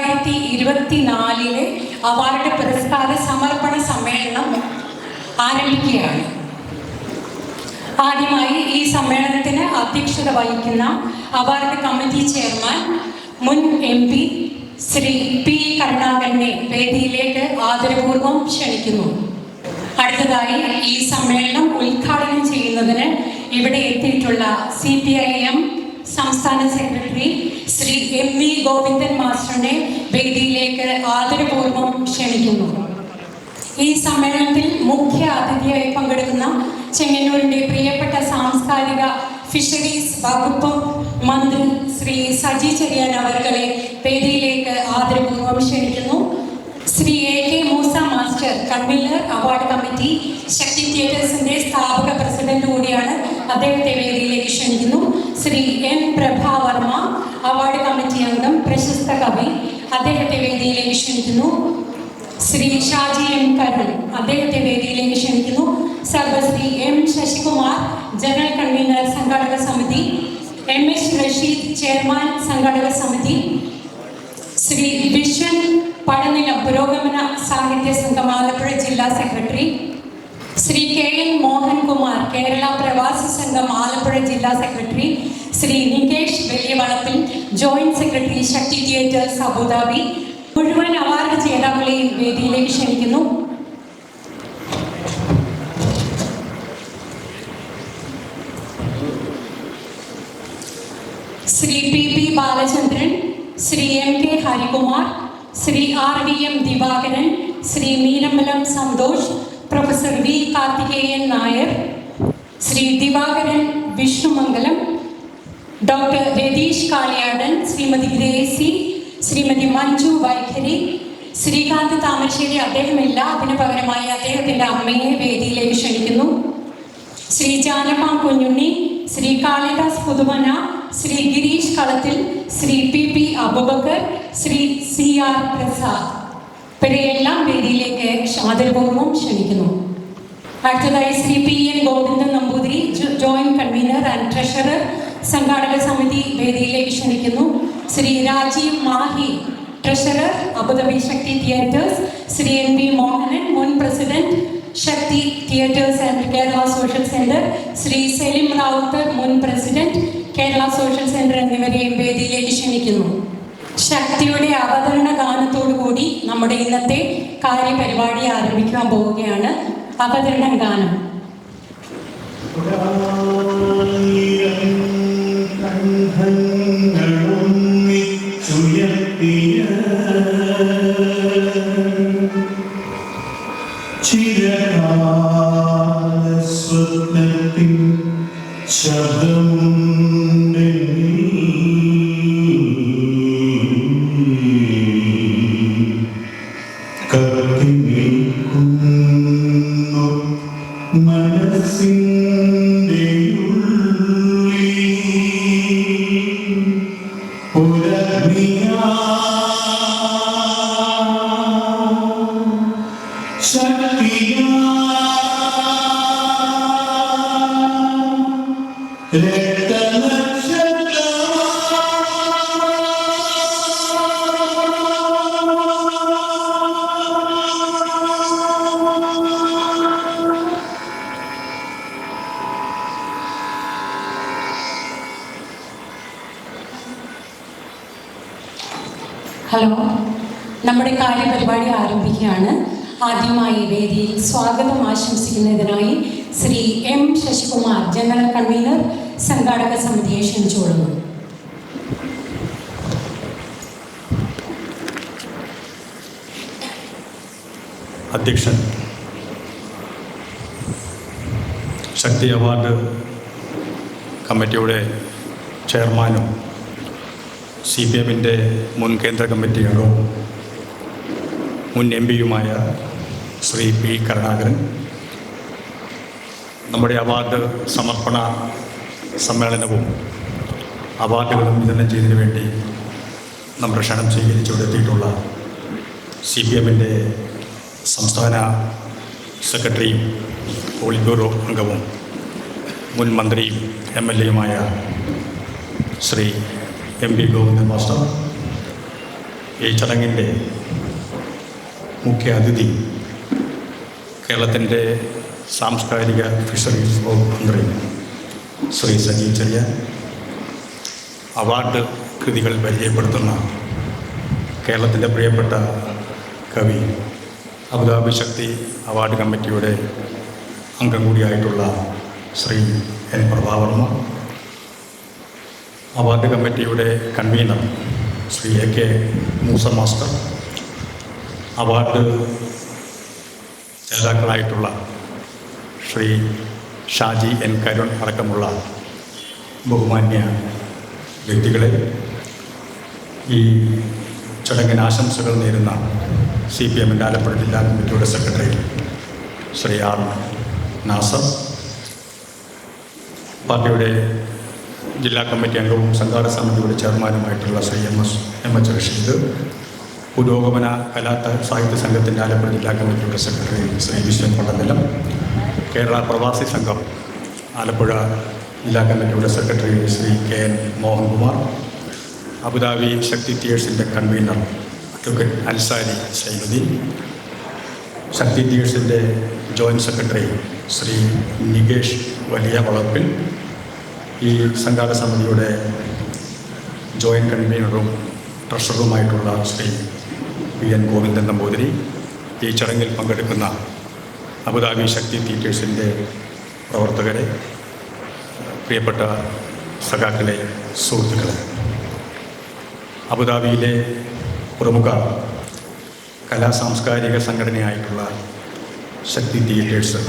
രണ്ടായിരത്തി ഇരുപത്തിനാലിലെ അവാർഡ് പുരസ്കാര സമർപ്പണ സമ്മേളനം ആരംഭിക്കുകയാണ്. ആദ്യമായി ഈ സമ്മേളനത്തിന് അധ്യക്ഷത വഹിക്കുന്ന അവാർഡ് കമ്മിറ്റി ചെയർമാൻ മുൻ എം പി ശ്രീ പി കരുണാകരനെ വേദിയിലേക്ക് ആദരപൂർവം ക്ഷണിക്കുന്നു. അടുത്തതായി ഈ സമ്മേളനം ഉദ്ഘാടനം ചെയ്യുന്നതിന് ഇവിടെ എത്തിയിട്ടുള്ള സി പി ഐ എം സംസ്ഥാന secretary Shri M V Govindan മാസ്റ്ററിനെ വേദിയിലേക്ക് ആദരപൂർവം ക്ഷണിക്കുന്നു. ഈ സമ്മേളനത്തിൽ മുഖ്യ അതിഥിയായി പങ്കെടുക്കുന്ന ചെങ്ങന്നൂരിന്റെ പ്രിയപ്പെട്ട സാംസ്കാരിക ഫിഷറീസ് വകുപ്പ് മന്ത്രി ശ്രീ സജി ചെറിയാൻ അവർകളെ വേദിയിലേക്ക് ആദരപൂർവം ക്ഷണിക്കുന്നു. Shri A K Moosa master convener award committee Shakti തിയേറ്റേഴ്സിന്റെ സ്ഥാപക പ്രസിഡന്റ് കൂടിയാണ് അദ്ദേഹത്തെ വേദിയിലേക്ക് ക്ഷണിക്കുന്നു. Shri N Prabhavarma award committee അംഗം പ്രശസ്ത കവി. അദ്ദേഹത്തെ വേദിയിലേക്ക് ക്ഷണിക്കുന്നു. ശ്രീ ഷാജി എം കരുൺ അദ്ദേഹത്തെ വേദിയിലേക്ക് ക്ഷണിക്കുന്നു. Sarvashri M Sasikumar general convener സംഘാടക സമിതി. എം എസ് റഷീദ് ചെയർമാൻ സംഘാടക സമിതി. ശ്രീ വിശ്വൻ പടനില പുരോഗമന സാഹിത്യ സംഘം ആലപ്പുഴ ജില്ലാ secretary. Shri K N Mohankumar Kerala Pravasi Sangham Alappuzha ജില്ലാ secretary Shri Nikesh Valiyavalappil joint secretary Shakthi theatres Abu Dhabi മുഴുവൻ അവാർഡ് ജേതാക്കളെയും വേദിയിലേക്ക് ക്ഷണിക്കുന്നു. Shri P P Balachandran Shri M K Harikumar Shri R V M Divakaran Shri Meenambalam Santhosh professor V. Karthikeyan Nair Shri Divakaran Vishnumangalam doctor Ratheesh Kaliyadan Shrimathi Gracy Shrimathi Manju Vaikhari Sreekanth Thamarassery. അദ്ദേഹമില്ല അതിന് പകരമായി അദ്ദേഹത്തിന്റെ അമ്മയെ വേദിയിലേക്ക് ക്ഷണിക്കുന്നു. Shri ജാനപ്പാം Kunjunni Shri Kalidas Puthumana Shri Gireesh Kalathil Shri P P Abubakkar Shri C R Prasad. ഇവരെയെല്ലാം വേദിയിലേക്ക് ആദരപൂർവം ക്ഷണിക്കുന്നു. അടുത്തതായി Shri P N Govindan Namboothiri joint convener and treasurer സംഘാടക സമിതി വേദിയിലേക്ക് ക്ഷണിക്കുന്നു. Shri Rajeev Mahe treasurer Abu Dhabi Shakti Theatres Shri N P Mohanan മുൻ president Shakti Theatres and Kerala social centre Shri Selim Ravuthar മുൻ president Kerala social centre എന്നിവരെയും വേദിയിലേക്ക് ക്ഷണിക്കുന്നു. ശക്തിയുടെ അവതരണ ഗാനത്തോടു കൂടി നമ്മുടെ ഇന്നത്തെ കാര്യപരിപാടി ആരംഭിക്കാൻ പോവുകയാണ്. അവതരണ ഗാനം. ചിരകാല ശബ്ദമുണ്ടെങ്കിൽ കത്തി അധ്യക്ഷൻ. ശക്തി അവാർഡ് കമ്മിറ്റിയുടെ ചെയർമാനും സി പി എമ്മിന്റെ മുൻ കേന്ദ്ര കമ്മിറ്റി അംഗവും മുൻ എം പിയുമായ ശ്രീ പി കരുണാകരൻ. നമ്മുടെ അവാർഡ് സമർപ്പണ സമ്മേളനവും അവാർഡുകളും വിതരണം ചെയ്തതിനു വേണ്ടി നമ്മുടെ ക്ഷണം സ്വീകരിച്ചുകൊണ്ടെത്തിയിട്ടുള്ള സി പി എമ്മിന്റെ സംസ്ഥാന സെക്രട്ടറിയും പോളിറ്റ് ബ്യൂറോ അംഗവും മുൻ മന്ത്രിയും M L എയുമായ Shri M P Govindan master. ഈ ചടങ്ങിന്റെ മുഖ്യ അതിഥി കേരളത്തിന്റെ സാംസ്കാരിക ഫിഷറീസ് വകുപ്പ് മന്ത്രി ശ്രീ സജീവ് ചെറിയ അവാർഡ് കൃതികൾ പരിചയപ്പെടുത്തുന്ന കേരളത്തിന്റെ പ്രിയപ്പെട്ട കവി അബുദാബി ശക്തി അവാർഡ് കമ്മിറ്റിയുടെ അംഗം കൂടിയായിട്ടുള്ള ശ്രീ എൻ പ്രഭാവർമ്മ അവാർഡ് കമ്മിറ്റിയുടെ convener Shri A K Moosa master award ജേതാക്കളായിട്ടുള്ള Shri Shaji N Karun അടക്കമുള്ള ബഹുമാന്യ വ്യക്തികളെ ഈ ചടങ്ങിന് ആശംസകൾ നേരുന്ന സി പി എമ്മിന്റെ ആലപ്പുഴ ജില്ലാ കമ്മിറ്റിയുടെ സെക്രട്ടറി ശ്രീ ആർ നാസർ പാർട്ടിയുടെ ജില്ലാ കമ്മിറ്റി അംഗവും സംഘാടക സമിതിയുടെ ചെയർമാനുമായിട്ടുള്ള Shri M S M H Rasheed Purogamana Kala സാഹിത്യ സംഘത്തിന്റെ ആലപ്പുഴ ജില്ലാ കമ്മിറ്റിയുടെ സെക്രട്ടറി ശ്രീ വിശ്വൻ പള്ളനിലം കേരള പ്രവാസി സംഘം ആലപ്പുഴ ജില്ലാ കമ്മിറ്റിയുടെ secretary Shri K N Mohankumar Abu Dhabi Shakti തിയേഴ്സിന്റെ convener advocate Ansari ശൈലതി ശക്തി ഡീഴ്സിന്റെ ജോയിന്റ് സെക്രട്ടറി ശ്രീ നികേഷ് വലിയ വളപ്പിൽ ഈ സംഘാടക സമിതിയുടെ ജോയിന്റ് കൺവീനറും ട്രഷററുമായിട്ടുള്ള ശ്രീ പി എൻ ഗോവിന്ദൻ നമ്പൂതിരി ഈ ചടങ്ങിൽ പങ്കെടുക്കുന്ന അബുദാബി ശക്തി തിയേറ്റേഴ്സിന്റെ പ്രവർത്തകരെ പ്രിയപ്പെട്ട സഖാക്കളെ സുഹൃത്തുക്കളെ. അബുദാബിയിലെ പ്രമുഖ കലാ സാംസ്കാരിക സംഘടനയായിട്ടുള്ള ശക്തി തിയേറ്റേഴ്സ്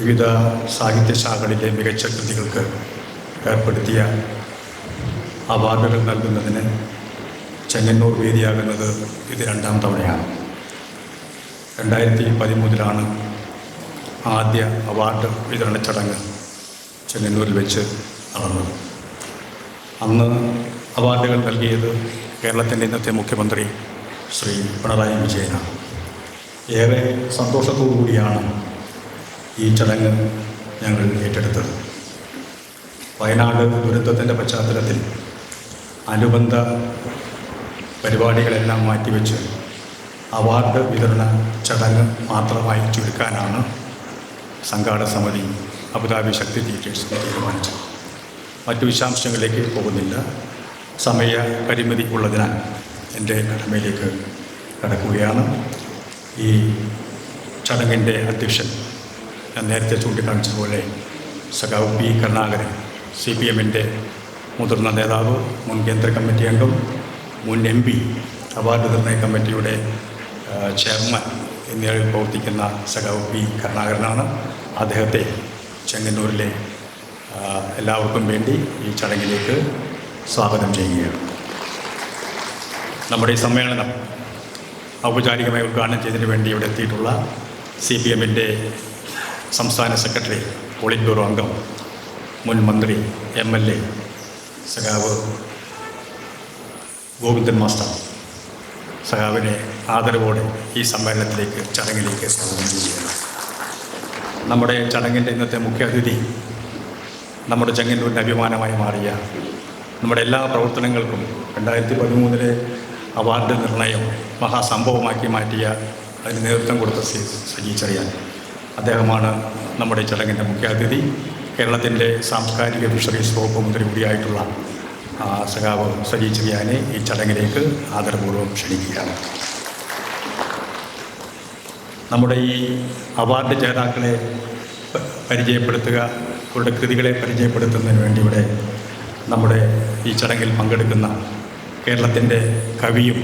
വിവിധ സാഹിത്യശാഖകളിലെ മികച്ച കൃതികൾക്ക് ഏർപ്പെടുത്തിയ അവാർഡുകൾ നൽകുന്നതിന് ചെങ്ങന്നൂർ വേദിയാകുന്നത് ഇത് രണ്ടാം തവണയാണ്. രണ്ടായിരത്തി പതിമൂന്നിലാണ് ആദ്യ അവാർഡ് വിതരണ ചടങ്ങ് ചെങ്ങന്നൂരിൽ വെച്ച് നടന്നത്. അന്ന് അവാർഡുകൾ നൽകിയത് കേരളത്തിന്റെ ഇന്നത്തെ മുഖ്യമന്ത്രി ശ്രീ പിണറായി വിജയനാണ് ഏറെ സന്തോഷത്തോടു കൂടിയാണ് ഈ ചടങ്ങ് ഞങ്ങൾ ഏറ്റെടുത്തത്. വയനാട് ദുരന്തത്തിന്റെ പശ്ചാത്തലത്തിൽ അനുബന്ധ പരിപാടികളെല്ലാം മാറ്റിവെച്ച് അവാർഡ് വിതരണ ചടങ്ങ് മാത്രമായി ചുരുക്കാനാണ് സംഘാടക സമിതി അബുദാബി ശക്തി ടീച്ചേഴ്സ് തീരുമാനിച്ചത്. മറ്റു വിശാംശങ്ങളിലേക്ക് പോകുന്നില്ല. സമയ പരിമിതി ഉള്ളതിനാൽ എന്റെ കടമയിലേക്ക് കടക്കുകയാണ്. ഈ ചടങ്ങിന്റെ അധ്യക്ഷൻ ഞാൻ നേരത്തെ ചൂണ്ടിക്കാണിച്ചതുപോലെ സഖാവ് പി കരുണാകരൻ സി പി എമ്മിന്റെ മുതിർന്ന നേതാവ് മുൻ കേന്ദ്ര കമ്മിറ്റി അംഗം മുൻ എം പി അവാർഡ് നിർണയ കമ്മിറ്റിയുടെ ചെയർമാൻ എന്നിവയിൽ പ്രവർത്തിക്കുന്ന സഖാവ് പി കരുണാകരനാണ്. അദ്ദേഹത്തെ ചെങ്ങന്നൂരിലെ എല്ലാവർക്കും വേണ്ടി ഈ ചടങ്ങിലേക്ക് സ്വാഗതം ചെയ്യുകയാണ് നമ്മുടെ ഈ സമ്മേളനം ഔപചാരികമായി ഉദ്ഘാടനം ചെയ്തതിന് വേണ്ടി ഇവിടെ എത്തിയിട്ടുള്ള സി പി എമ്മിന്റെ സംസ്ഥാന സെക്രട്ടറി പോളിറ്റ് ബ്യൂറോ അംഗം മുൻ മന്ത്രി എം എൽ എ സഖാവ് ഗോവിന്ദൻ മാസ്റ്റർ സഖാവിനെ ആദരവോടെ ഈ സമ്മേളനത്തിലേക്ക് ചടങ്ങിലേക്ക് സ്വാഗതം ചെയ്യുകയാണ്. നമ്മുടെ ചടങ്ങിന്റെ ഇന്നത്തെ മുഖ്യ അതിഥി നമ്മുടെ ചെങ്ങന്നൂരിന്റെ അഭിമാനമായി മാറിയ നമ്മുടെ എല്ലാ പ്രവർത്തനങ്ങൾക്കും രണ്ടായിരത്തി പതിമൂന്നിലെ അവാർഡ് നിർണയം മഹാസംഭവമാക്കി മാറ്റിയ അതിന് നേതൃത്വം കൊടുത്ത സജി ചെറിയാൻ. അദ്ദേഹമാണ് നമ്മുടെ ചടങ്ങിന്റെ മുഖ്യാതിഥി. കേരളത്തിന്റെ സാംസ്കാരിക ഫിഷറീസ് വകുപ്പ് മന്ത്രി കൂടിയായിട്ടുള്ള സഖാവ് സജി ചെറിയാനെ ഈ ചടങ്ങിലേക്ക് ആദരപൂർവം ക്ഷണിക്കുകയാണ്. നമ്മുടെ ഈ അവാർഡ് ജേതാക്കളെ പരിചയപ്പെടുത്തുക അവരുടെ കൃതികളെ പരിചയപ്പെടുത്തുന്നതിന് വേണ്ടി ഇവിടെ നമ്മുടെ ഈ ചടങ്ങിൽ പങ്കെടുക്കുന്ന കേരളത്തിന്റെ കവിയും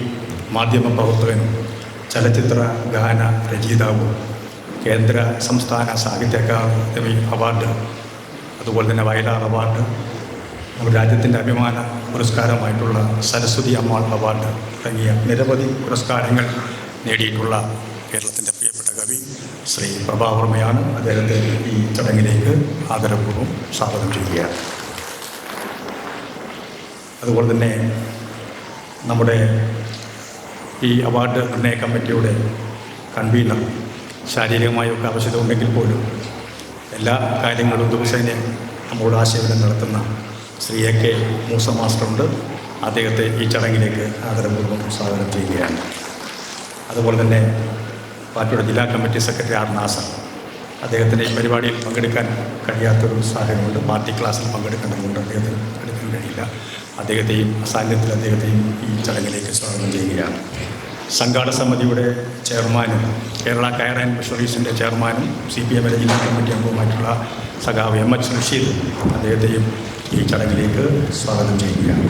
മാധ്യമ പ്രവർത്തകനും ചലച്ചിത്ര ഗാന രചയിതാവും കേന്ദ്ര സംസ്ഥാന സാഹിത്യ അക്കാദമി അവാർഡ് അതുപോലെ തന്നെ വയലാർ അവാർഡ് നമ്മുടെ രാജ്യത്തിന്റെ അഭിമാന പുരസ്കാരമായിട്ടുള്ള സരസ്വതി അമ്മാൾ അവാർഡ് തുടങ്ങിയ നിരവധി പുരസ്കാരങ്ങൾ നേടിയിട്ടുള്ള കേരളത്തിന്റെ പ്രിയപ്പെട്ട കവി ശ്രീ പ്രഭാവർമ്മയാണ്. അദ്ദേഹത്തെ ഈ ചടങ്ങിലേക്ക് ആദരപൂർവം സ്വാഗതം ചെയ്യുകയാണ്. അതുപോലെ തന്നെ നമ്മുടെ ഈ അവാർഡ് നിർണയ കമ്മിറ്റിയുടെ കൺവീനർ ശാരീരികമായൊക്കെ ആവശ്യത ഉണ്ടെങ്കിൽ പോലും എല്ലാ കാര്യങ്ങളും ദിവസേന നമ്മോട് ആശയവിനം നടത്തുന്ന ശ്രീ എ കെ മൂസ മാസ്റ്ററുണ്ട്. അദ്ദേഹത്തെ ഈ ചടങ്ങിലേക്ക് ആദരപൂർവം സ്വാഗതം ചെയ്യുകയാണ്. അതുപോലെ തന്നെ പാർട്ടിയുടെ ജില്ലാ കമ്മിറ്റി സെക്രട്ടറി ആർ നാസർ. അദ്ദേഹത്തിന്റെ ഈ പരിപാടിയിൽ പങ്കെടുക്കാൻ കഴിയാത്തൊരു സാഹചര്യമുണ്ട്. പാർട്ടി ക്ലാസ്സിൽ പങ്കെടുക്കേണ്ടതുകൊണ്ട് അദ്ദേഹത്തിന് എടുക്കാൻ കഴിയില്ല. അദ്ദേഹത്തെയും സാന്നിധ്യത്തിൽ അദ്ദേഹത്തെയും ഈ ചടങ്ങിലേക്ക് സ്വാഗതം ചെയ്യുകയാണ്. സംഘാട സമിതിയുടെ ചെയർമാനും കേരള കയർ ആൻഡ് മിഷണറീസിന്റെ ചെയർമാനും സി പി എമ്മിലെ ജില്ലാ കമ്മിറ്റി അംഗവുമായിട്ടുള്ള സഖാവ് എം എച്ച് റഷീദ് അദ്ദേഹത്തെയും ഈ ചടങ്ങിലേക്ക് സ്വാഗതം ചെയ്യുകയാണ്.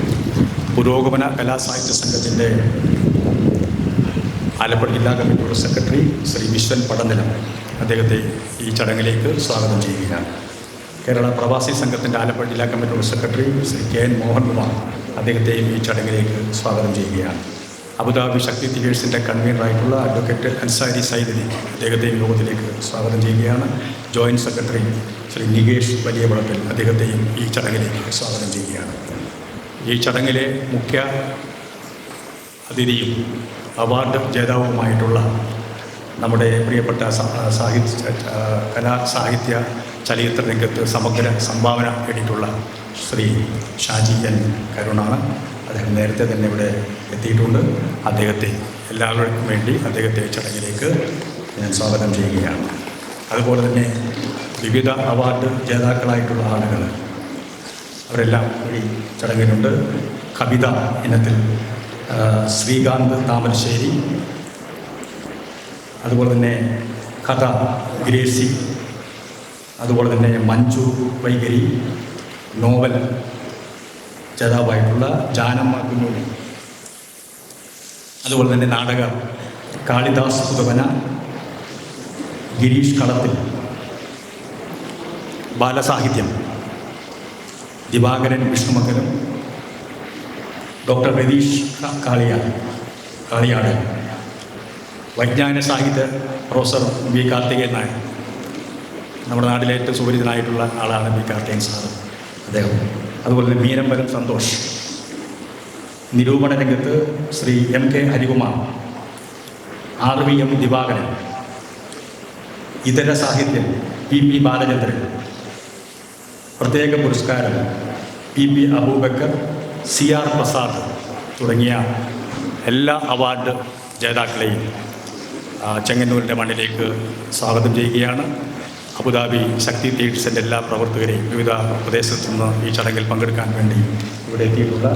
പുരോഗമന കലാസാഹിത്യ സംഘത്തിന്റെ ആലപ്പുഴ ജില്ലാ കമ്മിറ്റിയുടെ സെക്രട്ടറി ശ്രീ വിശ്വൻ പടനിലം അദ്ദേഹത്തെ ഈ ചടങ്ങിലേക്ക് സ്വാഗതം ചെയ്യുകയാണ്. കേരള പ്രവാസി സംഘത്തിന്റെ ആലപ്പുഴ ജില്ലാ കമ്മിറ്റിയുടെ secretary Shri K N Mohankumar അദ്ദേഹത്തെയും ഈ ചടങ്ങിലേക്ക് സ്വാഗതം ചെയ്യുകയാണ്. അബുദാബി ശക്തി തിയേഴ്സിന്റെ കൺവീനറായിട്ടുള്ള അഡ്വക്കേറ്റ് അൻസാരി സൈദലി അദ്ദേഹത്തെയും യോഗത്തിലേക്ക് സ്വാഗതം ചെയ്യുകയാണ്. ജോയിന്റ് സെക്രട്ടറി ശ്രീ നികേഷ് വലിയ വളപ്പിൽ അദ്ദേഹത്തെയും ഈ ചടങ്ങിലേക്ക് സ്വാഗതം ചെയ്യുകയാണ്. ഈ ചടങ്ങിലെ മുഖ്യ അതിഥിയും അവാർഡ് ജേതാവുമായിട്ടുള്ള നമ്മുടെ പ്രിയപ്പെട്ട സാഹിത്യ കലാ സാഹിത്യ ചലച്ചിത്ര രംഗത്ത് സമഗ്ര സംഭാവന നേടിയിട്ടുള്ള ശ്രീ ഷാജി എൻ കരുണാണ്. അദ്ദേഹം നേരത്തെ തന്നെ ഇവിടെ എത്തിയിട്ടുണ്ട്. അദ്ദേഹത്തെ എല്ലാവർക്കും വേണ്ടി അദ്ദേഹത്തെ ചടങ്ങിലേക്ക് ഞാൻ സ്വാഗതം ചെയ്യുകയാണ്. അതുപോലെ തന്നെ വിവിധ അവാർഡ് ജേതാക്കളായിട്ടുള്ള ആളുകൾ അവരെല്ലാം ഈ ചടങ്ങിലുണ്ട്. കവിത ഇനത്തിൽ ശ്രീകാന്ത് താമരശ്ശേരി. അതുപോലെ തന്നെ കഥ ഗ്രേസി അതുപോലെ തന്നെ മഞ്ജു വൈകരി നോവൽ ജേതാവായിട്ടുള്ള ജാനമ്മ കുഞ്ഞുണ്ണി അതുപോലെ തന്നെ നാടക കാളിദാസ് പുതുവന ഗിരീഷ് കളത്തിൽ ബാലസാഹിത്യം ദിവാകരൻ വിഷ്ണുമംഗലം ഡോക്ടർ രതീഷ് കാളിയ കാളിയാട് വൈജ്ഞാനിക സാഹിത്യ പ്രൊഫസർ വി കാർത്തികേയൻ നായർ. നമ്മുടെ നാട്ടിലെ ഏറ്റവും സുപരിചിതനായിട്ടുള്ള ആളാണ് ബി കാർത്തികൻ സാറ് അദ്ദേഹം. അതുപോലെ തന്നെ മീനമ്പലം സന്തോഷ്. നിരൂപണ രംഗത്ത് Shri M K Harikumar. R V M Divakaran. ഇതര സാഹിത്യം പി പി ബാലചന്ദ്രൻ. പ്രത്യേക പുരസ്കാരം P P Abubakkar C R Prasad തുടങ്ങിയ എല്ലാ അവാർഡ് ജേതാക്കളെയും ചെങ്ങന്നൂരിന്റെ മണ്ണിലേക്ക് സ്വാഗതം ചെയ്യുകയാണ്. അബുദാബി ശക്തി തീഴ്സിന്റെ എല്ലാ പ്രവർത്തകരെയും വിവിധ പ്രദേശത്തു നിന്ന് ഈ ചടങ്ങിൽ പങ്കെടുക്കാൻ വേണ്ടി ഇവിടെ എത്തിയിട്ടുള്ള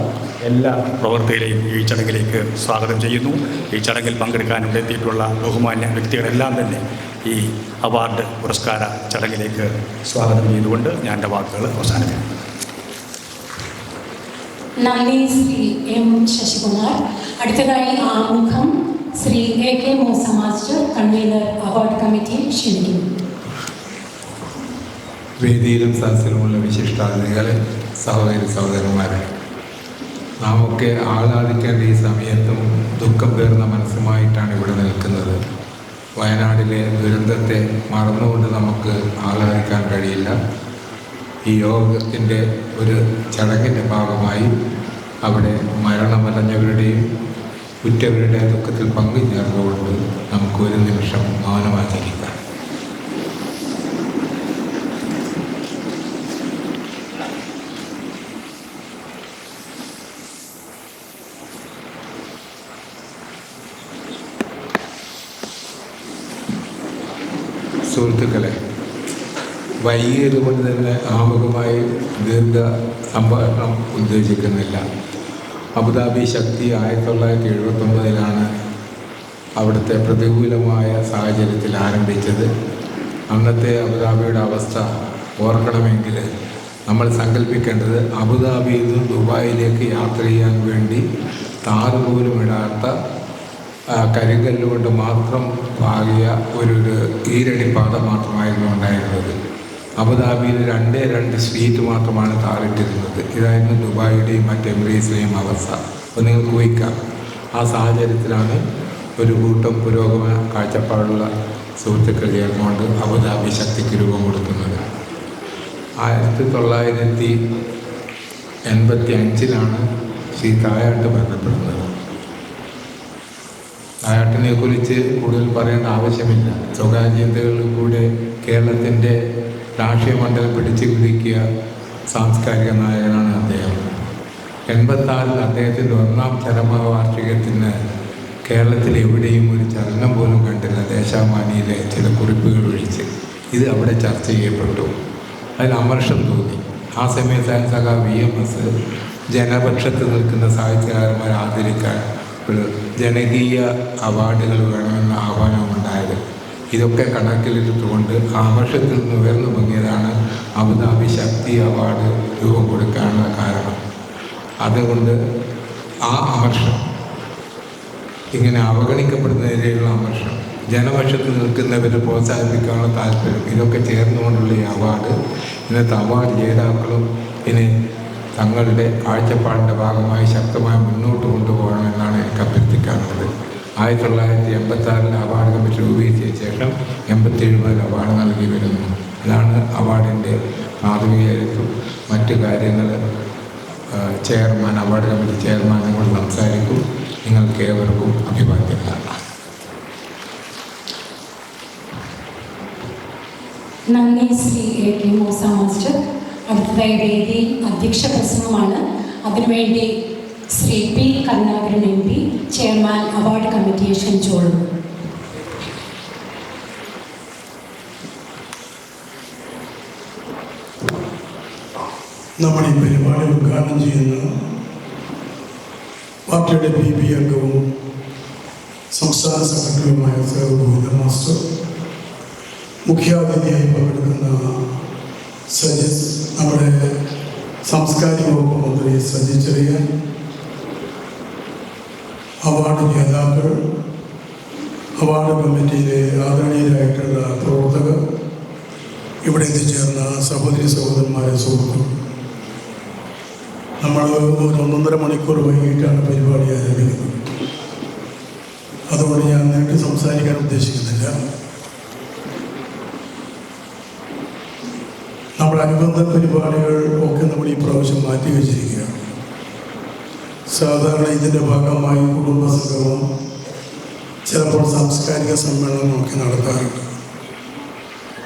എല്ലാ പ്രവർത്തകരെയും ഈ ചടങ്ങിലേക്ക് സ്വാഗതം ചെയ്യുന്നു. ഈ ചടങ്ങിൽ പങ്കെടുക്കാൻ ഇവിടെ എത്തിയിട്ടുള്ള ബഹുമാന്യ വ്യക്തികളെല്ലാം തന്നെ ഈ അവാർഡ് പുരസ്കാര ചടങ്ങിലേക്ക് സ്വാഗതം ചെയ്തുകൊണ്ട് ഞാൻ എന്റെ വാക്കുകൾ അവസാനിപ്പിക്കുന്നു. നന്ദി ശ്രീ എം ശശികുമാർ. അടുത്തതായി ആമുഖം Shri A K Moosa master convener award committee ക്ഷണിക്കുന്നു. വേദിയിലും സദസ്സിലുമുള്ള വിശിഷ്ടാതിഥികളെ സഹോദരി സഹോദരന്മാരെ. നാം ആഹ്ലാദിക്കേണ്ട ഈ സമയത്തും ദുഃഖം പേർന്ന മനസ്സുമായിട്ടാണ് ഇവിടെ നിൽക്കുന്നത്. വയനാടിലെ ദുരന്തത്തെ മറന്നുകൊണ്ട് നമുക്ക് ആഹ്ലാദിക്കാൻ കഴിയില്ല. ഈ യോഗത്തിന്റെ ഒരു ചടങ്ങിന്റെ ഭാഗമായി അവിടെ മരണമടഞ്ഞവരുടെയും ഉറ്റവരുടെ ദുഃഖത്തിൽ പങ്കുചേർന്നുകൊണ്ട് നമുക്ക് ഒരു നിമിഷം മൗനമാചരിക്കാം സുഹൃത്തുക്കളെ വൈകിയത് കൊണ്ട് തന്നെ ആമുഖമായി ദീർഘ സംഭാഷണം ഉദ്ദേശിക്കുന്നില്ല. അബുദാബി ശക്തി ആയിരത്തി തൊള്ളായിരത്തി എഴുപത്തൊമ്പതിലാണ് അവിടുത്തെ പ്രതികൂലമായ സാഹചര്യത്തിൽ ആരംഭിച്ചത്. അന്നത്തെ അബുദാബിയുടെ അവസ്ഥ ഓർക്കണമെങ്കിൽ നമ്മൾ സങ്കല്പിക്കേണ്ടത് അബുദാബിയിൽ നിന്ന് ദുബായിലേക്ക് യാത്ര ചെയ്യാൻ വേണ്ടി താറ് പോലും ഇടാത്ത കരിങ്കല്ലുകൊണ്ട് മാത്രം പാകിയ ഒരു ഈരടിപ്പാത ഈരടി പാത മാത്രമായിരുന്നു ഉണ്ടായിരുന്നത്. അബുദാബിയിൽ രണ്ടേ രണ്ട് സ്ട്രീറ്റ് മാത്രമാണ് താറിട്ടിരുന്നത് ഇതായിരുന്നു ദുബായിയുടെയും മറ്റ് എമിറേറ്റ്സിലെയും അവസ്ഥ. അപ്പോൾ നിങ്ങൾക്ക് ഊഹിക്കാം. ആ സാഹചര്യത്തിലാണ് ഒരു കൂട്ടം പുരോഗമന കാഴ്ചപ്പാടുള്ള സുഹൃത്തുക്കൾ ചേർന്നുകൊണ്ട് അബുദാബി ശക്തിക്ക് രൂപം കൊടുക്കുന്നത്. ആയിരത്തി തൊള്ളായിരത്തി എൺപത്തി അഞ്ചിലാണ് ശ്രീ തായാട്ട് ബന്ധപ്പെടുന്നത്. തായാട്ടിനെ കുറിച്ച് കൂടുതൽ പറയേണ്ട ആവശ്യമില്ല. സ്വകാര്യതകളിലൂടെ കേരളത്തിന്റെ രാഷ്ട്രീയ മണ്ഡലം പിടിച്ചു കുതിക്കിയ സാംസ്കാരിക നായകനാണ് അദ്ദേഹം. എൺപത്താറിൽ അദ്ദേഹത്തിന്റെ ഒന്നാം ചരമവാർഷികത്തിന് കേരളത്തിൽ എവിടെയും ഒരു ചലനം പോലും കണ്ടില്ല. ദേശാഭിമാനിയിലെ ചില കുറിപ്പുകൾ ഒഴിച്ച് ഇത് അവിടെ ചർച്ച ചെയ്യപ്പെട്ടു. അതിൽ അമർഷം തോന്നി. ആ സമയത്ത് സഖ വി എം എസ് ജനപക്ഷത്ത് നിൽക്കുന്ന സാഹിത്യകാരന്മാരെ ആദരിക്കാൻ ഒരു ജനകീയ അവാർഡുകൾ വേണമെന്ന ആഹ്വാനമുണ്ടായത് ഇതൊക്കെ കണക്കിലെടുത്തുകൊണ്ട് ആമർഷത്തിൽ നിന്ന് ഉയർന്നു പൊങ്ങിയതാണ് അബുദാബി ശക്തി അവാർഡ് രൂപം കൊടുക്കാനുള്ള കാരണം. അതുകൊണ്ട് ആ അമർഷം ഇങ്ങനെ അവഗണിക്കപ്പെടുന്നതിനെയുള്ള അമർഷം ജനപക്ഷത്ത് നിൽക്കുന്നവരെ പ്രോത്സാഹിപ്പിക്കാനുള്ള താല്പര്യം ഇതൊക്കെ ചേർന്നുകൊണ്ടുള്ള ഈ അവാർഡ് ഇന്നത്തെ അവാർഡ് ജേതാക്കളും ഇനി തങ്ങളുടെ കാഴ്ചപ്പാടിന്റെ ഭാഗമായി ശക്തമായി മുന്നോട്ട് കൊണ്ടുപോകണമെന്നാണ് എനിക്ക് അഭ്യർത്ഥിക്കാനുള്ളത്. ആയിരത്തി തൊള്ളായിരത്തി എൺപത്തി ആറിൽ അവാർഡ് കമ്മിറ്റി രൂപീകരിച്ച ശേഷം എൺപത്തേഴ് മുതൽ അവാർഡ് നൽകി വരുന്നു. ഇതാണ് അവാർഡിന്റെ പ്രാഥമിക ചരിത്രം. മറ്റ് കാര്യങ്ങൾ ചെയർമാൻ അവാർഡ് കമ്മിറ്റി ചെയർമാൻ നിങ്ങൾ സംസാരിക്കും. നിങ്ങൾക്ക് ഏവർക്കും അഭിവാദ്യങ്ങൾ. നന്ദി Shri A K Moosa master. അടുത്തതായി വേദി അധ്യക്ഷ പ്രസംഗമാണ്. അതിനുവേണ്ടി Shri P Karunakaran M P chairman award കമ്മിറ്റിയെ ക്ഷണിച്ചോളൂ നമ്മൾ ഈ പരിപാടി ഉദ്ഘാടനം ചെയ്യുന്ന പാർട്ടിയുടെ പി ബി അംഗവും സംസ്ഥാന സെക്രട്ടറിയുമായ ഗോവിന്ദ മാസ്റ്റർ മുഖ്യാതിഥിയായി പങ്കെടുക്കുന്ന സജി നമ്മുടെ സാംസ്കാരിക വകുപ്പ് മന്ത്രി സജി ചെറിയാൻ അവാർഡ് ജേതാക്കൾ അവാർഡ് കമ്മിറ്റിയിലെ ആദരണീയരായിട്ടുള്ള പ്രവർത്തകർ ഇവിടെ എത്തിച്ചേർന്ന സഹോദരി സഹോദരന്മാരെ സുഹൃത്തുക്കൾ. നമ്മൾ ഒരു ഒന്നൊന്നര മണിക്കൂർ വൈകിട്ടാണ് പരിപാടി ആരംഭിക്കുന്നത്. അതുകൊണ്ട് ഞാൻ നേരിട്ട് സംസാരിക്കാൻ ഉദ്ദേശിക്കുന്നില്ല. നമ്മുടെ അനുബന്ധ പരിപാടികൾ ഒക്കെ നമ്മൾ ഈ പ്രാവശ്യം മാറ്റി വെച്ചിരിക്കുകയാണ് സാധാരണ ഇതിന്റെ ഭാഗമായി കുടുംബസംഗമം ചിലപ്പോൾ സാംസ്കാരിക സമ്മേളനമൊക്കെ നടത്താറുണ്ട്.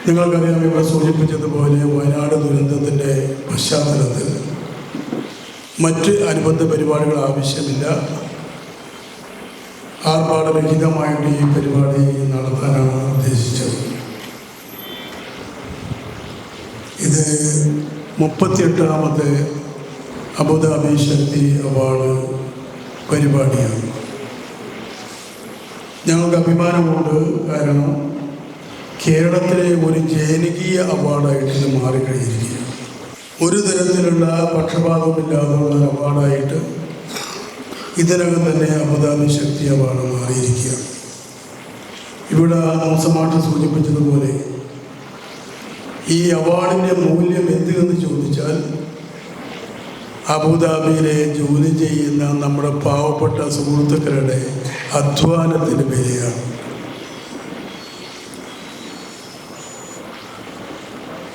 നിങ്ങൾക്കറിയാം ഇവിടെ സൂചിപ്പിച്ചതുപോലെ വയനാട് ദുരന്തത്തിന്റെ പശ്ചാത്തലത്തിൽ മറ്റ് അനുബന്ധ പരിപാടികൾ ആവശ്യമില്ല. ആർഭാടരഹിതമായിട്ട് ഈ പരിപാടി നടത്താനാണ് ഉദ്ദേശിച്ചത്. ഇത് മുപ്പത്തിയെട്ടാമത്തെ അബുദാബി ശക്തി അവാർഡ് പരിപാടിയാണ്. ഞങ്ങൾക്ക് അഭിമാനമുണ്ട്. കാരണം കേരളത്തിലെ ഒരു ജനകീയ അവാർഡായിട്ട് ഇത് മാറിക്കഴിഞ്ഞിരിക്കുകയാണ്. ഒരു തരത്തിലുള്ള പക്ഷപാതമില്ലാതെയുള്ള അവാർഡായിട്ട് ഇതിനകം തന്നെ അബുദാബി ശക്തി അവാർഡ് മാറിയിരിക്കുകയാണ്. ഇവിടെ മോസമാട്ട് സൂചിപ്പിച്ചതുപോലെ ഈ അവാർഡിന്റെ മൂല്യം എന്ത് ചോദിച്ചാൽ അബുദാബിയിലെ ജോലി ചെയ്യുന്ന നമ്മുടെ പാവപ്പെട്ട സുഹൃത്തുക്കളുടെ അധ്വാനത്തിന് വിലയാണ്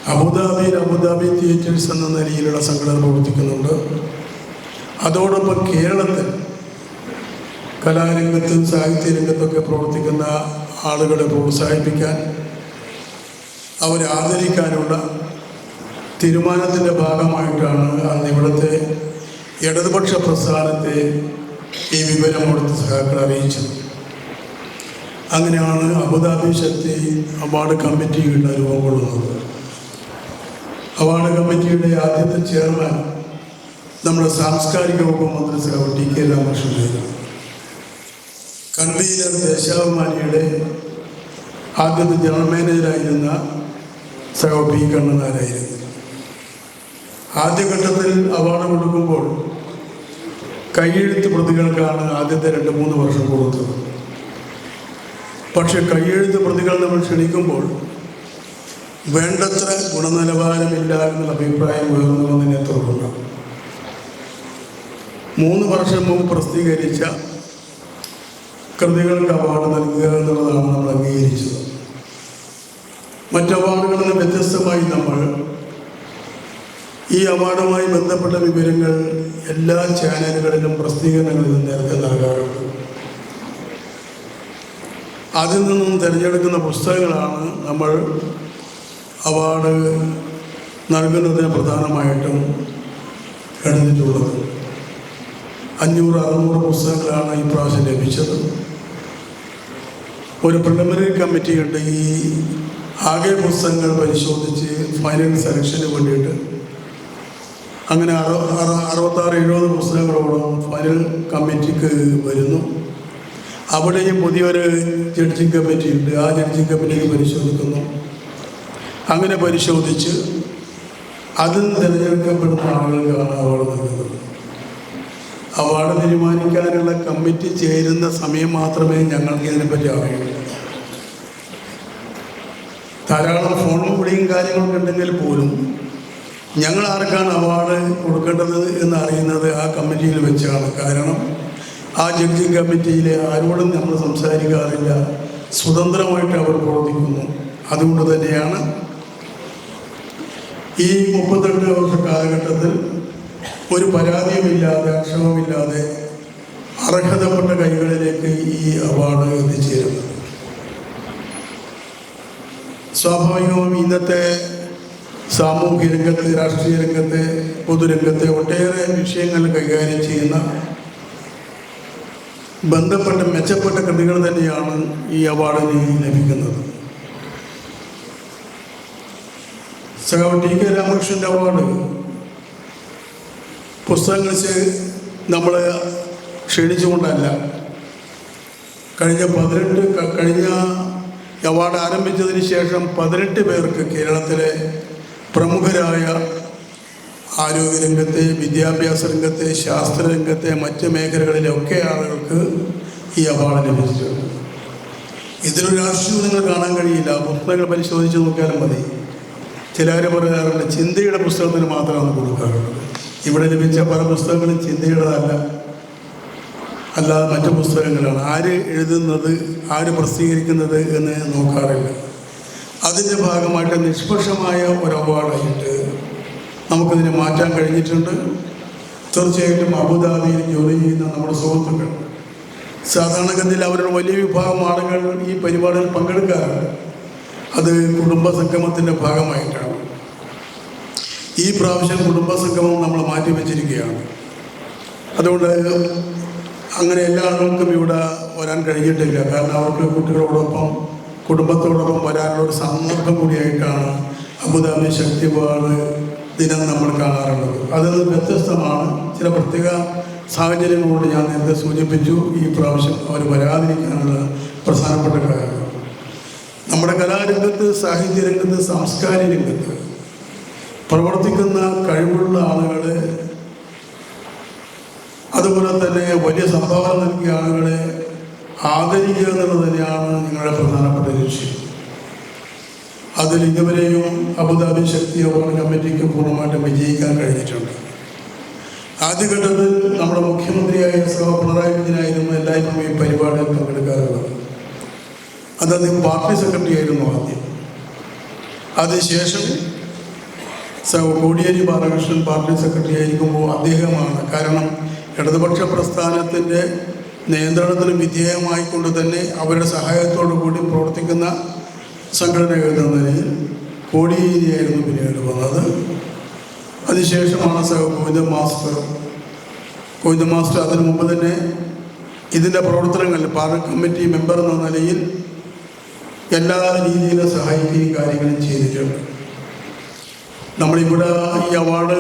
അബുദാബി അബുദാബി തിയേറ്റേഴ്സ് എന്ന നിലയിലുള്ള സംഘടന പ്രവർത്തിക്കുന്നുണ്ട്. അതോടൊപ്പം കേരളത്തിൽ കലാരംഗത്തും സാഹിത്യ രംഗത്തൊക്കെ പ്രവർത്തിക്കുന്ന ആളുകളെ പ്രോത്സാഹിപ്പിക്കാൻ അവരെ ആദരിക്കാനുള്ള തീരുമാനത്തിന്റെ ഭാഗമായിട്ടാണ് അന്ന് ഇവിടുത്തെ ഇടതുപക്ഷ പ്രസ്ഥാനത്തെ ഈ വിവരം അവിടുത്തെ സഹാക്കൾ അറിയിച്ചത്. അങ്ങനെയാണ് അബുദാബി ശക്തി അവാർഡ് കമ്മിറ്റിയുടെ രൂപം കൊള്ളുന്നത്. അവാർഡ് കമ്മിറ്റിയുടെ ആദ്യത്തെ ചെയർമാൻ നമ്മുടെ സാംസ്കാരിക വകുപ്പ് മന്ത്രി സഹ ടി കെ രാമകൃഷ്ണനായിരുന്നു. കൺവീനർ ദേശാഭിമാനിയുടെ ആദ്യത്തെ ജനറൽ മാനേജറായിരുന്ന സഹ പി കണ്ണനാരായിരുന്നു ആദ്യഘട്ടത്തിൽ അവാർഡ് കൊടുക്കുമ്പോൾ കൈയെഴുത്ത് പ്രതികൾക്കാണ് ആദ്യത്തെ രണ്ട് മൂന്ന് വർഷം കൊടുത്തത്. പക്ഷെ കൈയെഴുത്ത് പ്രതികൾ നമ്മൾ ക്ഷണിക്കുമ്പോൾ വേണ്ടത്ര ഗുണനിലവാരമില്ല എന്നുള്ള അഭിപ്രായം ഉയർന്നു വന്നതിനെ തുടർന്ന് മൂന്ന് വർഷം മുമ്പ് പ്രസിദ്ധീകരിച്ച കൃതികൾക്ക് അവാർഡ് നൽകുക എന്നുള്ളതാണ് നമ്മൾ അംഗീകരിച്ചത്. മറ്റ് അവാർഡുകളിൽ വ്യത്യസ്തമായി നമ്മൾ ഈ അവാർഡുമായി ബന്ധപ്പെട്ട വിവരങ്ങൾ എല്ലാ ചാനലുകളിലും പ്രസിദ്ധീകരണങ്ങളിലും നേരത്തെ നൽകാറുണ്ട്. അതിൽ നിന്നും തിരഞ്ഞെടുക്കുന്ന പുസ്തകങ്ങളാണ് നമ്മൾ അവാർഡ് നൽകുന്നതിന് പ്രധാനമായിട്ടും എടുത്തിട്ടുള്ളത്. അഞ്ഞൂറ് അറുന്നൂറ് പുസ്തകങ്ങളാണ് ഈ പ്രാവശ്യം ലഭിച്ചത്. ഒരു പ്രിലിമിനറി കമ്മിറ്റിയുണ്ട് ഈ ആകെ പുസ്തകങ്ങൾ പരിശോധിച്ച് ഫൈനൽ സെലക്ഷന് വേണ്ടിയിട്ട് അങ്ങനെ അറു അറു- അറുപത്താറ് എഴുപത് പുസ്തകങ്ങളോളം ഫൈനൽ കമ്മിറ്റിക്ക് വരുന്നു. അവിടെയും പുതിയൊരു ജഡ്ജിങ് കമ്മിറ്റി ഉണ്ട്. ആ ജഡ്ജിങ് കമ്മിറ്റിക്ക് പരിശോധിക്കുന്നു. അങ്ങനെ പരിശോധിച്ച് അതിൽ തിരഞ്ഞെടുക്കപ്പെടുന്ന ആളുകളാണ് അവാർഡ് നൽകുന്നത്. അവാർഡ് തീരുമാനിക്കാനുള്ള കമ്മിറ്റി ചേരുന്ന സമയം മാത്രമേ ഞങ്ങൾക്ക് ഇതിനെപ്പറ്റി അറിയുള്ളൂ. ധാരാളം ഫോൺ വിളിയും കാര്യങ്ങളൊക്കെ ഉണ്ടെങ്കിൽ പോലും ഞങ്ങൾ ആർക്കാണ് അവാർഡ് കൊടുക്കേണ്ടത് എന്ന് അറിയുന്നത് ആ കമ്മിറ്റിയിൽ വെച്ചാണ്. കാരണം ആ ജഡ്ജിങ് കമ്മിറ്റിയിലെ ആരോടും നമ്മൾ സംസാരിക്കാറില്ല. സ്വതന്ത്രമായിട്ട് അവർ പ്രവർത്തിക്കുന്നു. അതുകൊണ്ട് തന്നെയാണ് ഈ മുപ്പത്തെട്ട് വർഷ കാലഘട്ടത്തിൽ ഒരു പരാതിയുമില്ലാതെ അക്ഷമമില്ലാതെ അർഹതപ്പെട്ട കൈകളിലേക്ക് ഈ അവാർഡ് എത്തിച്ചേരുന്നത്. സ്വാഭാവികവും ഇന്നത്തെ സാമൂഹ്യ രംഗത്ത് രാഷ്ട്രീയ രംഗത്ത് പൊതുരംഗത്തെ ഒട്ടേറെ വിഷയങ്ങൾ കൈകാര്യം ചെയ്യുന്ന ബന്ധപ്പെട്ട മെച്ചപ്പെട്ട കൃതികൾ തന്നെയാണ് ഈ അവാർഡിന് ലഭിക്കുന്നത്. സഹോ ടി കെ രാമകൃഷ്ണന്റെ അവാർഡ് പുസ്തകങ്ങൾ നമ്മൾ ക്ഷണിച്ചുകൊണ്ടല്ല. കഴിഞ്ഞ പതിനെട്ട് കഴിഞ്ഞ അവാർഡ് ആരംഭിച്ചതിന് ശേഷം പതിനെട്ട് പേർക്ക് കേരളത്തിലെ പ്രമുഖരായ ആരോഗ്യരംഗത്തെ വിദ്യാഭ്യാസ രംഗത്തെ ശാസ്ത്ര ശാസ്ത്രരംഗത്തെ മറ്റ് മേഖലകളിലൊക്കെ ആളുകൾക്ക് ഈ അവാർഡ് ലഭിച്ചിട്ടുണ്ട്. ഇതിലൊരു രാഷ്ട്രീയം നിങ്ങൾ കാണാൻ കഴിയില്ല. പുസ്തകങ്ങൾ പരിശോധിച്ച് നോക്കിയാലും മതി. ചിലർ പറയാറുണ്ട് ചിന്തയുടെ പുസ്തകത്തിന് മാത്രമാണ് കൊടുക്കാറുള്ളത്. ഇവിടെ ലഭിച്ച പല പുസ്തകങ്ങളും ചിന്തയുടേതല്ല. അല്ലാതെ മറ്റു പുസ്തകങ്ങളാണ്. ആര് എഴുതുന്നത് ആര് പ്രസിദ്ധീകരിക്കുന്നത് എന്ന് നോക്കാറില്ല. അതിന്റെ ഭാഗമായിട്ട് നിഷ്പക്ഷമായ ഒരു അവാർഡായിട്ട് നമുക്കിതിനെ മാറ്റാൻ കഴിഞ്ഞിട്ടുണ്ട്. തീർച്ചയായിട്ടും അബുദാബിയിൽ ജോലി ചെയ്യുന്ന നമ്മുടെ സുഹൃത്തുക്കൾ സാധാരണഗതിയിൽ അവരുടെ വലിയ വിഭാഗം ആളുകൾ ഈ പരിപാടിയിൽ പങ്കെടുക്കാറുണ്ട്. അത് കുടുംബ സംഗമത്തിന്റെ ഭാഗമായിട്ടാണ്. ഈ പ്രാവശ്യം കുടുംബ സംഗമം നമ്മൾ മാറ്റിവെച്ചിരിക്കുകയാണ് അതുകൊണ്ട് അങ്ങനെ എല്ലാ ആളുകൾക്കും ഇവിടെ വരാൻ കഴിഞ്ഞിട്ടില്ല. കാരണം അവർക്ക് കുട്ടികളോടൊപ്പം കുടുംബത്തോടൊപ്പം വരാനുള്ള ഒരു സന്ദർഭം കൂടിയായിട്ടാണ് അബുദാബി ശക്തിപാട് ദിനം നമ്മൾ കാണാറുള്ളത്. അതിൽ വ്യത്യസ്തമാണ്. ചില പ്രത്യേക സാഹചര്യങ്ങളോട് ഞാൻ നേരത്തെ സൂചിപ്പിച്ചു. ഈ പ്രാവശ്യം അവർ വരാതിരിക്കാനുള്ള പ്രധാനപ്പെട്ട കാരണം. നമ്മുടെ കലാരംഗത്ത് സാഹിത്യരംഗത്ത് സാംസ്കാരിക രംഗത്ത് പ്രവർത്തിക്കുന്ന കഴിവുള്ള ആളുകളെ അതുപോലെ തന്നെ വലിയ സംഭാവന നൽകിയ ആളുകളെ ആദരിക്കുക എന്നുള്ളത് തന്നെയാണ് നിങ്ങളുടെ പ്രധാനപ്പെട്ട ലക്ഷ്യം. അതിൽ ഇതുവരെയും അബുദാബി ശക്തി അവാർഡ് കമ്മിറ്റിക്ക് പൂർണമായിട്ടും വിജയിക്കാൻ കഴിഞ്ഞിട്ടുണ്ട്. ആദ്യഘട്ടത്തിൽ നമ്മുടെ മുഖ്യമന്ത്രിയായ സഹ പിണറായി വിജയനായിരുന്നു എല്ലായ്പ്പോഴും ഈ പരിപാടിയിൽ പങ്കെടുക്കാറുള്ളത്. അത് അദ്ദേഹം പാർട്ടി സെക്രട്ടറി ആയിരുന്നു ആദ്യം. അതിനുശേഷം കോടിയേരി ബാലകൃഷ്ണൻ പാർട്ടി സെക്രട്ടറി ആയിരിക്കുമ്പോൾ അദ്ദേഹമാണ് കാരണം ഇടതുപക്ഷ പ്രസ്ഥാനത്തിന്റെ നിയന്ത്രണത്തിന് വിധേയമായിക്കൊണ്ട് തന്നെ അവരുടെ സഹായത്തോടു കൂടി പ്രവർത്തിക്കുന്ന സംഘടനകൾ നിലയിൽ കോടിയേരിയായിരുന്നു പിന്നീട് വന്നത്. അതിനുശേഷമാണ് സഹ ഗോവിന്ദ മാസ്റ്റർ ഗോവിന്ദ മാസ്റ്റർ അതിനു മുമ്പ് തന്നെ ഇതിന്റെ പ്രവർത്തനങ്ങളിൽ പാർട്ടി കമ്മിറ്റി മെമ്പർ എന്ന നിലയിൽ എല്ലാ രീതിയിലും സഹായിക്കുകയും കാര്യങ്ങളും ചെയ്തിട്ടുണ്ട്. നമ്മളിവിടെ ഈ അവാർഡ്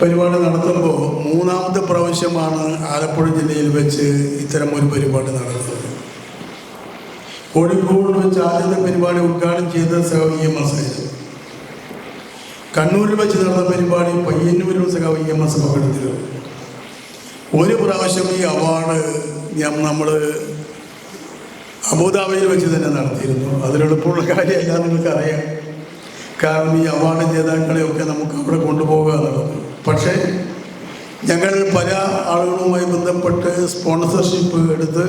പരിപാടി നടത്തുമ്പോൾ മൂന്നാമത്തെ പ്രാവശ്യമാണ് ആലപ്പുഴ ജില്ലയിൽ വെച്ച് ഇത്തരം ഒരു പരിപാടി നടത്തുന്നത് കോഴിക്കോട് വെച്ച് ആദ്യത്തെ പരിപാടി ഉദ്ഘാടനം ചെയ്ത സഹവി എം എസ് കണ്ണൂരിൽ വെച്ച് നടന്ന പരിപാടി പയ്യന്നൂരിൽ സഹവി എം എസ് പങ്കെടുത്തിരുന്നു. ഒരു പ്രാവശ്യം ഈ അവാർഡ് ഞാൻ നമ്മൾ അബുദാബിയിൽ വെച്ച് തന്നെ നടത്തിയിരുന്നു. അതിലെളുപ്പമുള്ള കാര്യമല്ല നിങ്ങൾക്കറിയാം. കാരണം ഈ അവാർഡ് ജേതാക്കളെയൊക്കെ നമുക്ക് അവിടെ കൊണ്ടുപോകുക എന്നുള്ളത് പക്ഷേ ഞങ്ങൾ പല ആളുകളുമായി ബന്ധപ്പെട്ട് സ്പോൺസർഷിപ്പ് എടുത്ത്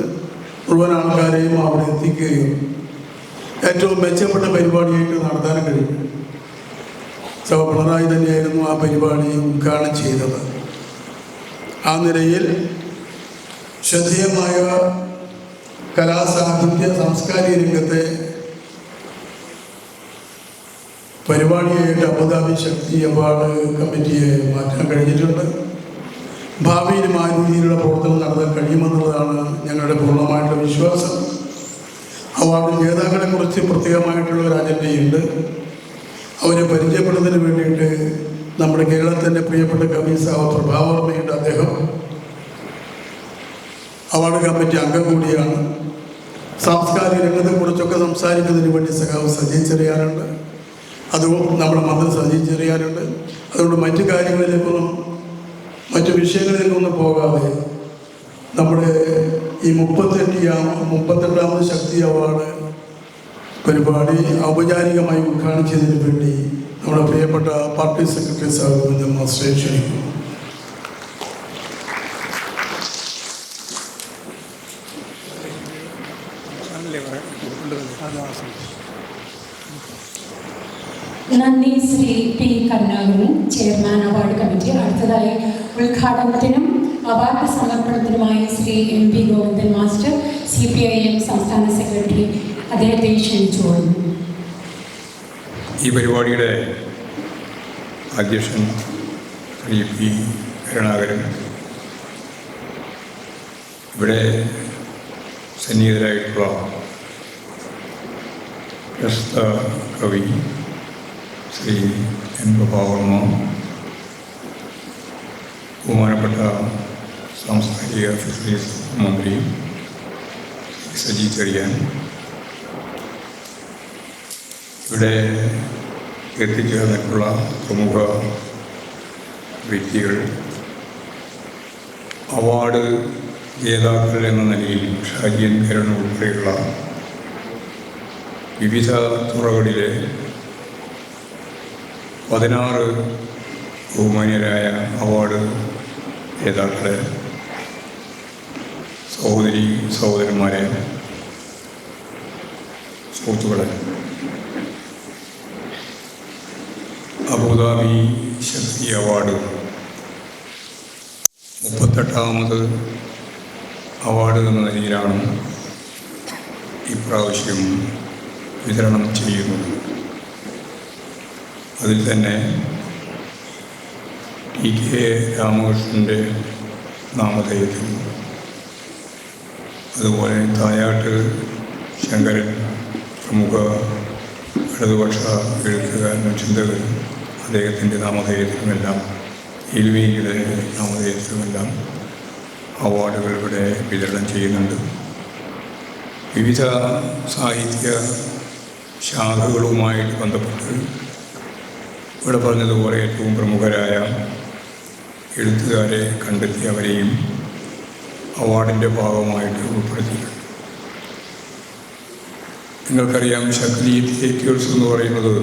മുഴുവൻ ആൾക്കാരെയും അവിടെ എത്തിക്കുകയും ഏറ്റവും മെച്ചപ്പെട്ട പരിപാടിയായിട്ട് നടത്താൻ കഴിയും സഭ പിണറായി തന്നെയായിരുന്നു ആ പരിപാടി ഉദ്ഘാടനം ചെയ്തത്. ആ നിലയിൽ ശ്രദ്ധേയമായ കലാസാഹിത്യ സാംസ്കാരിക രംഗത്തെ പരിപാടിയായിട്ട് അബുദാബി ശക്തി അവാർഡ് കമ്മിറ്റിയെ മാറ്റാൻ കഴിഞ്ഞിട്ടുണ്ട്. ഭാവിയിൽ ആ രീതിയിലുള്ള പ്രവർത്തനം നടത്താൻ കഴിയുമെന്നുള്ളതാണ് ഞങ്ങളുടെ പൂർണമായിട്ടുള്ള വിശ്വാസം. അവാർഡ് ജേതാക്കളെ കുറിച്ച് പ്രത്യേകമായിട്ടുള്ള ഒരു അജണ്ടയുണ്ട്. അവരെ പരിചയപ്പെടുന്നതിന് വേണ്ടിയിട്ട് നമ്മുടെ കേരളത്തിന്റെ പ്രിയപ്പെട്ട കവി സാവ പ്രഭാവർമ്മയുണ്ട് അദ്ദേഹം. അവാർഡ് കമ്മിറ്റി അംഗം കൂടിയാണ്. സാംസ്കാരിക രംഗത്തെക്കുറിച്ചൊക്കെ സംസാരിക്കുന്നതിന് വേണ്ടി സഖാവ് സജി ചെറിയാനുണ്ട് അത് നമ്മുടെ മന്ത്രി സജി അതുകൊണ്ട് മറ്റു കാര്യങ്ങളിലേക്കൊന്നും മറ്റു വിഷയങ്ങളിലേക്കൊന്നും പോകാതെ നമ്മുടെ ഈ മുപ്പത്തെട്ടിയാം മുപ്പത്തെട്ടാമത് ശക്തി അവാർഡ് പരിപാടി ഔപചാരികമായി ഉദ്ഘാടനം ചെയ്തതിനു വേണ്ടി നമ്മുടെ പ്രിയപ്പെട്ട പാർട്ടി സെക്രട്ടറി സാഹിബ് മാസ്റ്ററെ ക്ഷണിക്കുന്നു നന്ദി Shri P Karunakaran chairman award committee. അടുത്തതായി ഉദ്ഘാടനത്തിനും award സമർപ്പണത്തിനുമായി Shri M P Govindan master C P I M സംസ്ഥാന സെക്രട്ടറി അദ്ദേഹത്തെ ക്ഷണിച്ചുകൊള്ളുന്നു ഈ പരിപാടിയുടെ അധ്യക്ഷൻ ശ്രീ പി കരുണാകരൻ ഇവിടെ സന്നിഹിതരായിട്ടുള്ള പ്രശസ്ത കവി ശ്രീ എൻ പ്രഭാവർമ്മ ബഹുമാനപ്പെട്ട സാംസ്കാരിക ഫിഷറീസ് മന്ത്രി സജി ചെറിയാൻ. ഇവിടെ എത്തിച്ചേർന്നിട്ടുള്ള പ്രമുഖ വ്യക്തികൾ അവാർഡ് ജേതാക്കൾ എന്ന നിലയിൽ ഷാജിയൻ കരൺ ഉൾപ്പെടെയുള്ള വിവിധ തുറകളിലെ പതിനാറ് ബഹുമാന്യരായ അവാർഡ് ജേതാക്കളെ സഹോദരി സഹോദരന്മാരെ സുഹൃത്തുക്കളെ. അബുദാബി ശക്തി അവാർഡ് മുപ്പത്തെട്ടാമത് അവാർഡ് എന്ന നിലയിലാണ് ഇപ്രാവശ്യം വിതരണം ചെയ്യുന്നത്. അതിൽ തന്നെ ടി കെ രാമകൃഷ്ണന്റെ നാമധേയത്തിൽ അതുപോലെ തായാട്ട് ശങ്കരൻ പ്രമുഖ ഇടതുപക്ഷ എഴുത്തുകാരനും ചിന്തകനും അദ്ദേഹത്തിന്റെ നാമധേയത്തിലുമെല്ലാം ഇൽവീയുടെ നാമധേയത്തിലുമെല്ലാം അവാർഡുകൾ ഇവിടെ വിതരണം ചെയ്യുന്നുണ്ട്. വിവിധ സാഹിത്യ ശാഖകളുമായിട്ട് ബന്ധപ്പെട്ട് ഇവിടെ പറഞ്ഞതുപോലെ ഏറ്റവും പ്രമുഖരായ എഴുത്തുകാരെ കണ്ടെത്തി അവരെയും അവാർഡിന്റെ ഭാഗമായിട്ട് ഉൾപ്പെടുത്തിയിട്ടുണ്ട്. നിങ്ങൾക്കറിയാം ശക്തി തിയേറ്റേഴ്സ് എന്ന് പറയുന്നത്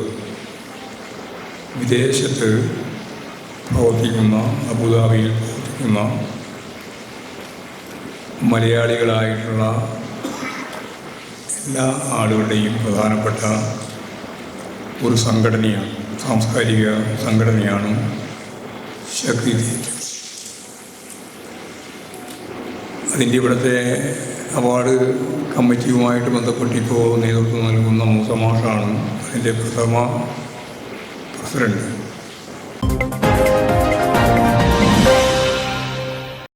വിദേശത്ത് പ്രവർത്തിക്കുന്ന അബുദാബിയിൽ പ്രവർത്തിക്കുന്ന മലയാളികളായിട്ടുള്ള എല്ലാ ആളുകളുടെയും പ്രധാനപ്പെട്ട ഒരു സംഘടനയാണ്. സാംസ്കാരിക സംഘടനയാണ് ശക്തി തിയേറ്റർ അതിന്റെ ഇവിടുത്തെ അവാർഡ് കമ്മിറ്റിയുമായിട്ട് ബന്ധപ്പെട്ട് ഇപ്പോൾ നേതൃത്വം നൽകുന്ന മൂസമാഷാണ് അതിന്റെ പ്രഥമ പ്രസിഡന്റ്